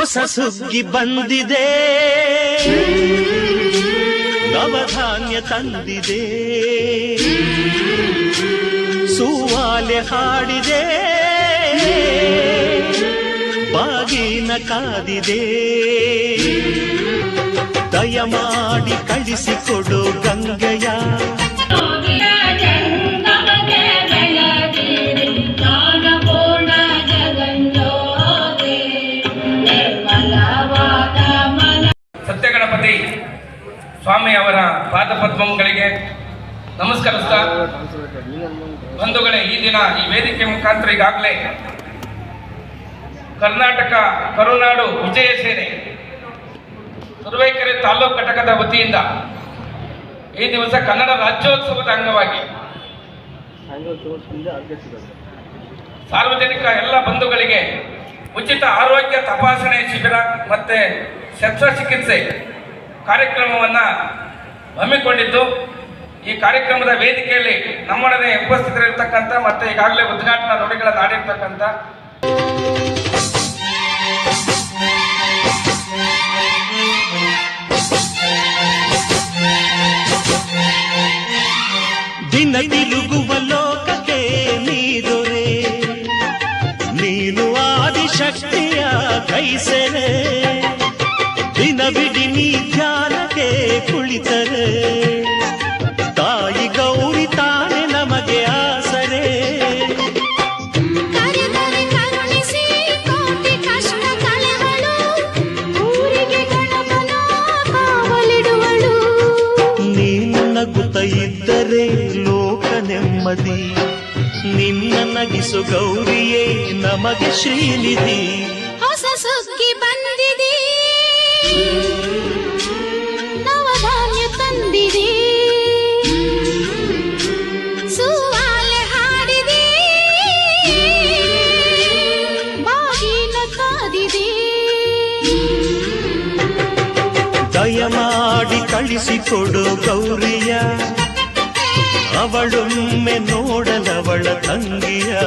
ಹೊಸ ಸುಗ್ಗಿ ಬಂದಿದೆ. ನವಧಾನ್ಯ ತಂದಿದೆ. ಸುವಾಲೆ ಹಾಡಿದೆ. ಬಾಗಿನ ಕಾದಿದೆ. ದಯಮಾಡಿ ಕಳಿಸಿಕೊಡು ಗಂಗೆಯ ಸ್ವಾಮಿ ಅವರ ಪಾದಪದ್ಮಗಳಿಗೆ ನಮಸ್ಕರಿಸ್ತಾ ಬಂಧುಗಳೇ, ಈ ದಿನ ಈ ವೇದಿಕೆ ಮುಖಾಂತರ ಈಗಾಗಲೇ ಕರ್ನಾಟಕ, ಕರುನಾಡು ವಿಜಯ ಸೇನೆ ತುರುವೇಕೆರೆ ತಾಲೂಕು ಘಟಕದ ವತಿಯಿಂದ ಈ ದಿವಸ ಕನ್ನಡ ರಾಜ್ಯೋತ್ಸವದ ಅಂಗವಾಗಿ ಸಾರ್ವಜನಿಕ ಎಲ್ಲ ಬಂಧುಗಳಿಗೆ ಉಚಿತ ಆರೋಗ್ಯ ತಪಾಸಣೆ ಶಿಬಿರ ಮತ್ತೆ ಶಸ್ತ್ರಚಿಕಿತ್ಸೆ ಕಾರ್ಯಕ್ರಮವನ್ನು ಹಮ್ಮಿಕೊಂಡಿದ್ದು. ಈ ಕಾರ್ಯಕ್ರಮದ ವೇದಿಕೆಯಲ್ಲಿ ನಮ್ಮೊಡನೆ ಉಪಸ್ಥಿತರಿರ್ತಕ್ಕಂಥ ಮತ್ತೆ ಈಗಾಗಲೇ ಉದ್ಘಾಟನಾ ನುಡಿಗಳನ್ನು ಆಡಿರ್ತಕ್ಕಂಥ ದಿನ ತಿರುಗುವ ಲೋಕಕ್ಕೆ ನೀನು ಆದಿಶಕ್ತಿಯ ಕೈಸೆರೆ. ದಿನವಿಡಿ ನೀ ಧ್ಯಾನಕ್ಕೆ ಕುಳಿತರೆ. ತಾಯಿ ಗೌರಿ ತಾನೆ ನಮಗೆ ಆಸರೆ. ನಗುತ್ತ ಇದ್ದರೆ ಲೋಕ ನೆಮ್ಮದಿ. ನಿನ್ನ ನಗಿಸು ಗೌರಿಯೇ ನಮಗೆ ಶ್ರೀನಿಧಿ. ಹೊಸ ಸುಕ್ಕಿ ಬಂದಿದೆ. ದಯಮಾಡಿ ಕಳಿಸಿಕೊಡು ಗೌರಿಯ. ಅವಳೊಮ್ಮೆ ನೋಡಲವಳ ತಂಗಿಯ.